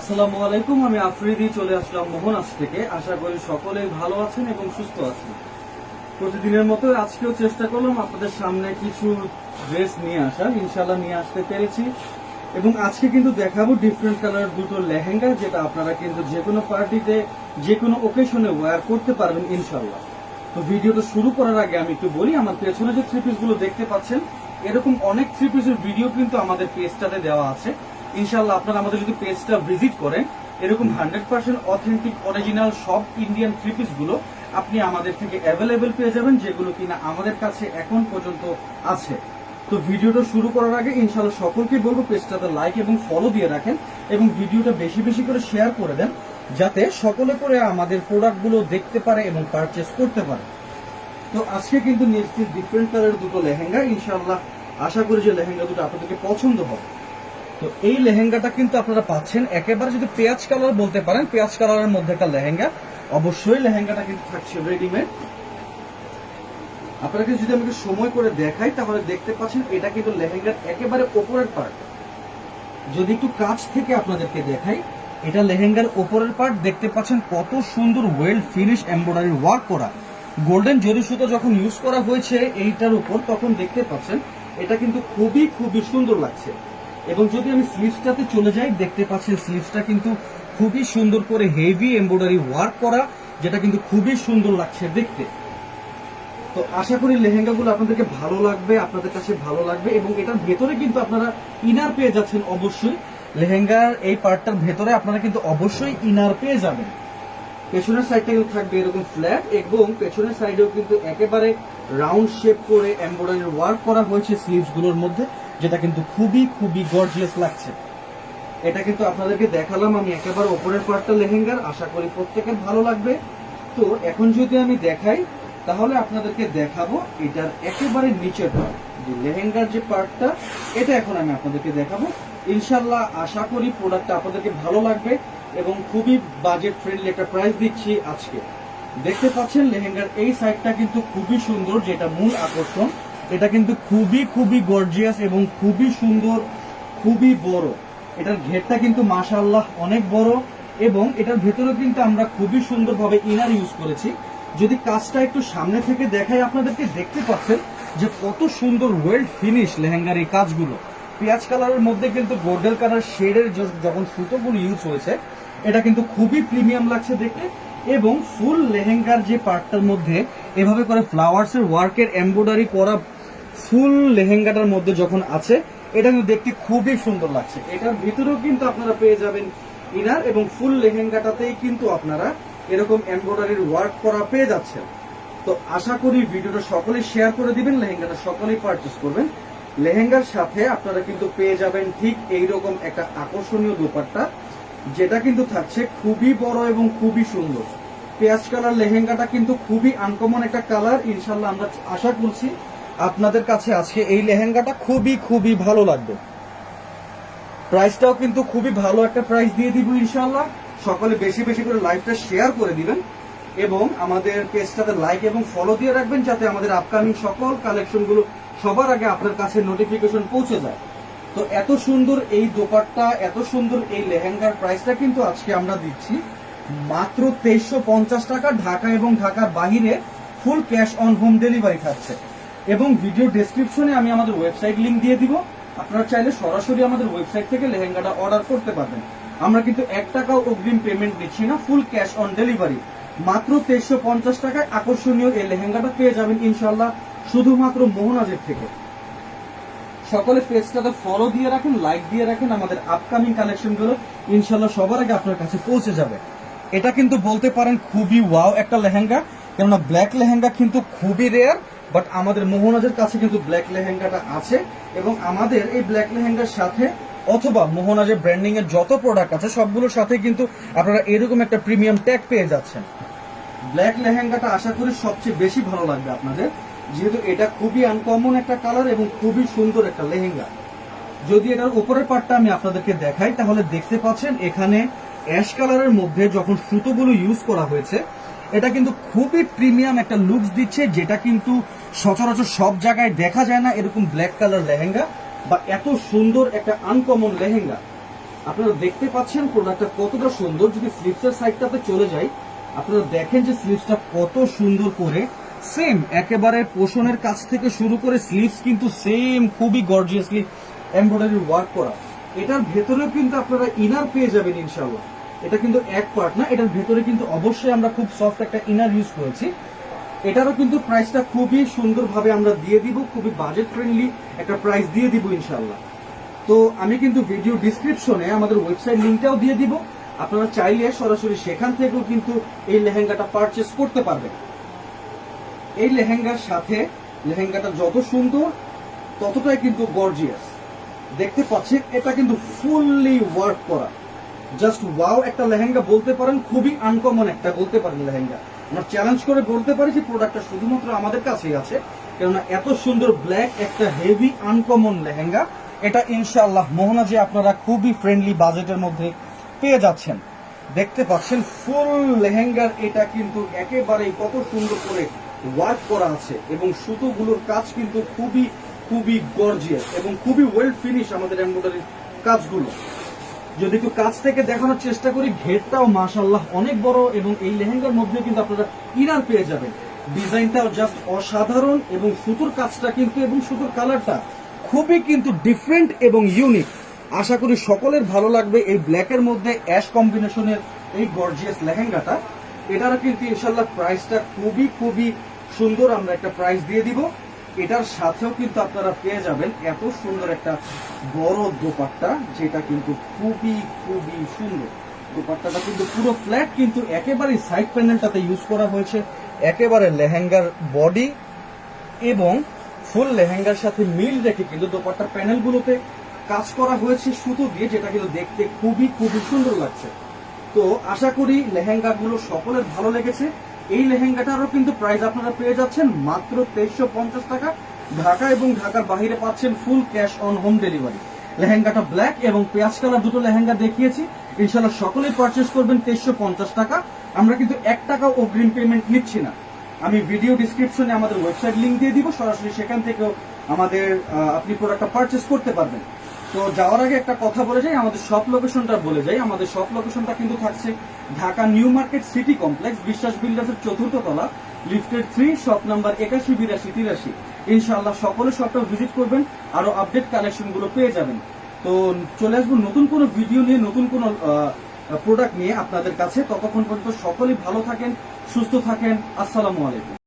আসসালামু আলাইকুম, আমি আফ্রিদি চলে আসলাম মোহনাস থেকে। আশা করি সকলেই ভালো আছেন এবং সুস্থ আছেন। প্রতিদিনের মতো আজকেও চেষ্টা করলাম আপনাদের সামনে কিছু ড্রেস নিয়ে আসার। ইনশাল্লাহ নিয়ে আসতে পেরেছি। এবং আজকে কিন্তু দেখাবো ডিফারেন্ট কালার দুটো লেহেঙ্গা, যেটা আপনারা কিন্তু যে কোনো পার্টিতে, যে কোনো ওকেশনে ওয়্যার করতে পারবেন ইনশাল্লাহ তো ভিডিওটা শুরু করার আগে আমি একটু বলি, আমার পেছনে যে থ্রি পিসগুলো দেখতে পাচ্ছেন, এরকম অনেক থ্রি পিসের ভিডিও কিন্তু আমাদের পেজটাতে দেওয়া আছে। ইনশাল্লাহ আপনারা আমাদের যদি পেজটা ভিজিট করেন এরকম হান্ড্রেড পার্সেন্ট অথেন্টিক অরিজিনাল সব ইন্ডিয়ান থ্রি গুলো আপনি আমাদের থেকে অ্যাভেলেবেল পেয়ে যাবেন যেগুলো কিনা আমাদের কাছে এখন পর্যন্ত আছে। তো ভিডিওটা শুরু করার আগে ইনশাল্লাহ সকলকে বলব পেজটাতে লাইক এবং ফলো দিয়ে রাখেন এবং ভিডিওটা বেশি বেশি করে শেয়ার করে দেন যাতে সকলে করে আমাদের প্রোডাক্টগুলো দেখতে পারে এবং পারচেস করতে পারে। তো আজকে কিন্তু নিয়েছি ডিফারেন্ট কালারের দুটো লেহেঙ্গা ইনশাল্লাহ আশা করি যে লেহেঙ্গা দুটো আপনাদেরকে পছন্দ হবে। তো এই লেহেঙ্গাটা কিন্তু আপনারা পাচ্ছেন। একেবারে যদি পেঁয়াজ কালার বলতে পারেন, পেঁয়াজ কালারের মধ্যে একটা লেহেঙ্গা। অবশ্যই লেহেঙ্গাটা কিন্তু থাকছে রেডিমেড আপনাকে যদি আমাকে সময় করে দেখাই, তাহলে দেখতে পাচ্ছেন এটা কিন্তু লেহেঙ্গার একেবারে ওপরের পার্ট যদি একটু কাছ থেকে আপনাদেরকে দেখাই, এটা লেহেঙ্গার ওপরের পার্ট দেখতে পাচ্ছেন কত সুন্দর ওয়েল ফিনিশ এমব্রয়ডারি ওয়ার্ক করা। গোল্ডেন জরি সুতো যখন ইউজ করা হয়েছে এইটার উপর, তখন দেখতে পাচ্ছেন এটা কিন্তু খুবই খুবই সুন্দর লাগছে। এবং যদি আমি স্লিভসটাতে চলে যাই, দেখতে পাচ্ছেন স্লিভসটা কিন্তু খুবই সুন্দর করে হেভি এমব্রয়ডারি ওয়ার্ক করা, যেটা কিন্তু খুবই সুন্দর লাগছে দেখতে। তো আশা করি লেহেঙ্গাগুলো আপনাদেরকে ভালো লাগবে, আপনাদের কাছে ভালো লাগবে, এবং এটার ভেতরে কিন্তু আপনারা ইনার পেয়ে যাচ্ছেন অবশ্যই। লেহেঙ্গার এই পার্টটার ভেতরে আপনারা কিন্তু অবশ্যই ইনার পেয়ে যাবেন। পেছনের সাইডটা কিন্তু থাকবে এরকম ফ্ল্যাট এবং পেছনের সাইডেও কিন্তু একেবারে রাউন্ড শেপ করে এমব্রয়ডারি ওয়ার্ক করা হয়েছে স্লিভসগুলোর মধ্যে। যেটা কিন্তু খুবই খুবই গর্জিয়াস লাগছে। এটা কিন্তু আপনাদেরকে দেখালাম, আমি একেবারে ওপরের পার্টটা লেহেঙ্গার, আশা করি প্রত্যেকের ভালো লাগবে। তো এখন যদি আমি দেখাই, তাহলে আপনাদেরকে দেখাবো এটার একেবারে নিচের পার্ট যে লেহেঙ্গার যে পার্টটা এটা এখন আমি আপনাদেরকে দেখাবো। ইনশাল্লাহ আশা করি প্রোডাক্টটা আপনাদেরকে ভালো লাগবে এবং খুবই বাজেট ফ্রেন্ডলি একটা প্রাইস দিচ্ছি আজকে। দেখতে পাচ্ছেন, লেহেঙ্গার এই সাইডটা কিন্তু খুবই সুন্দর, যেটা মূল আকর্ষণ। এটা কিন্তু খুবই খুবই গর্জিয়াস এবং খুবই সুন্দর, খুবই বড়। এটার ঘেরটা কিন্তু মাশাআল্লাহ অনেক বড় এবং এটার ভেতরে কিন্তু আমরা খুবই সুন্দরভাবে ইনার ইউজ করেছি। যদি কাজটা একটু সামনে থেকে দেখাই আপনাদেরকে, দেখতে পাচ্ছেন যে কত সুন্দর ওয়েল ফিনিশ লেহেঙ্গার এই কাজগুলো। পেঁয়াজ কালারের মধ্যে কিন্তু গোল্ডেন কালার শেডের যখন সুতোগুলো ইউজ হয়েছে, এটা কিন্তু খুবই প্রিমিয়াম লাগছে দেখতে এবং ফুল লেহেঙ্গার যে পার্টটার মধ্যে এভাবে করে ফ্লাওয়ার্সের ওয়ার্কের এমব্রয়ডারি করা ফুল লেহেঙ্গাটার মধ্যে যখন আছে, এটা কিন্তু দেখতে খুবই সুন্দর লাগছে। এটার ভিতরেও কিন্তু আপনারা পেয়ে যাবেন ইনার এবং ফুল লেহেঙ্গাটাতেই কিন্তু আপনারা এরকম এমব্রয়ডারির ওয়ার্ক করা পেয়ে যাচ্ছেন। তো আশা করি ভিডিওটা সকলেই শেয়ার করে দিবেন, লেহেঙ্গাটা সকলেই পারচেস করবেন। লেহেঙ্গার সাথে আপনারা কিন্তু পেয়ে যাবেন ঠিক এইরকম একটা আকর্ষণীয় দোপাট্টা, যেটা কিন্তু থাকছে খুবই বড় এবং খুবই সুন্দর। পেঁয়াজ কালার লেহেঙ্গাটা কিন্তু খুবই আনকমন একটা কালার ইনশাল্লাহ আমরা আশা করছি আপনাদের কাছে আজকে এই লেহেঙ্গাটা খুবই খুবই ভালো লাগবে। প্রাইসটাও কিন্তু খুবই ভালো একটা প্রাইস দিয়ে দিব ইনশাল্লাহ সকলে বেশি বেশি করে লাইভটা শেয়ার করে দিবেন এবং আমাদের পেজটাতে লাইক এবং ফলো দিয়ে রাখবেন যাতে আমাদের আপকামিং সকল কালেকশনগুলো সবার আগে আপনার কাছে নোটিফিকেশন পৌঁছে যায়। তো এত সুন্দর এই দোপাট্টা, এত সুন্দর এই লেহেঙ্গার প্রাইসটা কিন্তু আজকে আমরা দিচ্ছি মাত্র তেইশশো টাকা ঢাকা এবং ঢাকার বাহিরে full cash on home delivery থাকছে। এবং ভিডিও ডেসক্রিপশনে আমি আমাদের ওয়েবসাইট লিংক দিয়ে দিব। আপনারা চাইলে সরাসরি আমাদের ওয়েবসাইট থেকে লেহেঙ্গাটা অর্ডার করতে পারবেন। আমরা কিন্তু এক টাকাও অগ্রিম পেমেন্ট দিচ্ছি না ফুল ক্যাশ অন ডেলিভারি মাত্র তেইশশো পঞ্চাশ টাকায় আকর্ষণীয় এই লেহেঙ্গাটা পেয়ে যাবেন ইনশাল্লাহ শুধুমাত্র মোহনাজের থেকে। সকলে পেজটাতে ফলো দিয়ে রাখেন লাইক দিয়ে রাখেন, আমাদের আপকামিং কালেকশনগুলো ইনশাল্লাহ সবার আগে আপনার কাছে পৌঁছে যাবে। এটা কিন্তু বলতে পারেন খুবই ওয়াও একটা লেহেঙ্গা, কেননা ব্ল্যাক লেহেঙ্গা কিন্তু খুবই রেয়ার বাট আমাদের মোহনাজের কাছে কিন্তু ব্ল্যাক লেহেঙ্গাটা আছে এবং আমাদের এই ব্ল্যাক লেহেঙ্গার সাথে অথবা মোহনাজের ব্র্যান্ডিং এর যত প্রোডাক্ট আছে, সবগুলোর সাথে কিন্তু আপনারা এরকম একটা প্রিমিয়াম ট্যাগ পেয়ে যাচ্ছেন। ব্ল্যাক লেহেঙ্গাটা আশা করি সবচেয়ে বেশি ভালো লাগবে আপনাদের, যেহেতু এটা খুবই আনকমন একটা কালার এবং খুবই সুন্দর একটা লেহেঙ্গা। যদি এটার উপরের পার্টটা আমি আপনাদেরকে দেখাই, তাহলে দেখতে পাচ্ছেন এখানে অ্যাশ কালারের মধ্যে যখন সুতোগুলো ইউজ করা হয়েছে, এটা কিন্তু খুবই প্রিমিয়াম একটা লুকস দিচ্ছে, যেটা কিন্তু সচরাচর সব জায়গায় দেখা যায় না এরকম ব্ল্যাক কালার লেহেঙ্গা বা এত সুন্দর একটা আনকমন লেহেঙ্গা। আপনারা দেখতে পাচ্ছেন প্রোডাক্টটা কতটা সুন্দর। যদি স্লিপসের সাইডটাতে চলে যাই, আপনারা দেখেন যে স্লিপসটা কত সুন্দর করে সেম একেবারে পোষণের কাছ থেকে শুরু করে স্লিপস কিন্তু সেম খুবই গর্জিয়াসলি এমব্রয়ডারি ওয়ার্ক করা। এটার ভেতরেও কিন্তু আপনারা ইনার পেয়ে যাবেন ইনশাআল্লাহ। এটা কিন্তু এক পার্ট না, এটার ভেতরে কিন্তু অবশ্যই আমরা খুব সফট একটা ইনার ইউজ করেছি। এটারও কিন্তু প্রাইসটা খুবই সুন্দরভাবে আমরা দিয়ে দিব, খুবই বাজেট ফ্রেন্ডলি একটা প্রাইস দিয়ে দিব ইনশাআল্লাহ। তো আমি কিন্তু ভিডিও ডিসক্রিপশনে আমাদের ওয়েবসাইট লিঙ্কটাও দিয়ে দিব। আপনারা চাইলে সরাসরি সেখান থেকেও কিন্তু এই লেহেঙ্গাটা পারচেস করতে পারবেন। এই লেহেঙ্গার সাথে, লেহেঙ্গাটা যত সুন্দর, ততটাই কিন্তু গর্জিয়াস দেখতে পাচ্ছেন, এটা কিন্তু ফুললি ওয়ার্ক করা। জাস্ট ওয়াও একটা লেহেঙ্গা বলতে পারেন, খুবই আনকমন একটা বলতে পারেন লেহেঙ্গা। আমরা চ্যালেঞ্জ করে বলতে পারি যে প্রোডাক্টটা শুধুমাত্র আমাদের কাছেই আছে, কেননা এত সুন্দর ব্ল্যাক একটা হেভি আনকমন লেহেঙ্গা, এটা ইনশাআল্লাহ মোহনা যে আপনারা খুবই ফ্রেন্ডলি বাজেটের মধ্যে পেয়ে যাচ্ছেন। দেখতে পাচ্ছেন ফুল লেহেঙ্গার এটা কিন্তু একেবারেই কত সুন্দর করে ওয়ার্ক করা আছে এবং সুতোগুলোর কাজ কিন্তু খুবই খুবই গর্জিয়াস এবং খুবই ওয়েল ফিনিশ আমাদের এমব্রয়ডারি কাজগুলো। যদি একটু কাছ থেকে দেখানোর চেষ্টা করি, ঘেরটাও মাশাল্লাহ অনেক বড় এবং এই লেহেঙ্গার মধ্যে কিন্তু আপনারা ইনার পেয়ে যাবেন। ডিজাইনটাও জাস্ট অসাধারণ এবং সুতোর কাজটা কিন্তু এবং সুতোর কালারটা খুবই কিন্তু ডিফারেন্ট এবং ইউনিক আশা করি সকলের ভালো লাগবে এই ব্ল্যাকের মধ্যে অ্যাশ কম্বিনেশনের এই গর্জিয়াস লেহেঙ্গাটা। এটারও কিন্তু ইনশাল্লাহ প্রাইসটা খুবই খুবই সুন্দর। আমরা একটা প্রাইস দিয়ে দিব। এটার সাথেও কিন্তু আপনারা পেয়ে যাবেন এত সুন্দর একটা বড় দোপাট্টা, যেটা কিন্তু খুবই খুবই সুন্দর। দোপাট্টাটা কিন্তু পুরো ফ্ল্যাট কিন্তু একেবারে সাইড প্যানেলটাতে ইউজ করা হয়েছে। একেবারে লেহেঙ্গার বডি এবং ফুল লেহেঙ্গার সাথে মিল রেখে কিন্তু দোপাট্টার প্যানেলগুলোতে কাজ করা হয়েছে সুতো দিয়ে, যেটা কিন্তু দেখতে খুবই খুবই সুন্দর লাগছে। তো আশা করি লেহেঙ্গাগুলো সকলের ভালো লেগেছে। এই লেহেঙ্গাটারও কিন্তু প্রাইস আপনারা পেয়ে যাচ্ছেন মাত্র তেইশশো পঞ্চাশ টাকা। ঢাকা এবং ঢাকার বাইরে পাচ্ছেন full cash on home delivery লেহেঙ্গাটা ব্ল্যাক এবং পেঁয়াজ কালার দুটো লেহেঙ্গা দেখিয়েছি। ইনশাল্লাহ সকলেই পারচেস করবেন তেইশশো পঞ্চাশ টাকা। আমরা কিন্তু এক টাকা অগ্রিম পেমেন্ট নিচ্ছি না। আমি ভিডিও ডিসক্রিপশনে আমাদের ওয়েবসাইট লিংক দিয়ে দিব। সরাসরি সেখান থেকেও আমাদের আপনি প্রোডাক্টটা পারচেস করতে পারবেন। তো যাওয়ার আগে একটা কথা বলে যাই, আমাদের শপ লোকেশনটা বলে যাই। আমাদের সব লোকেশনটা কিন্তু থাকছে Dhaka new market city complex, Biswas বিল্ডার্সের চতুর্থ তলা লিফটেড থ্রি শপ নাম্বার একাশি, বিরাশি, তিরাশি। ইনশাআল্লাহ সকলে শপটা ভিজিট করবেন, আরও আপডেট কালেকশনগুলো পেয়ে যাবেন। তো চলে আসব নতুন কোনো ভিডিও নিয়ে, নতুন কোনো প্রোডাক্ট নিয়ে আপনাদের কাছে। ততক্ষণ পর্যন্ত সকলেই ভালো থাকেন, সুস্থ থাকেন। আসসালামু আলাইকুম।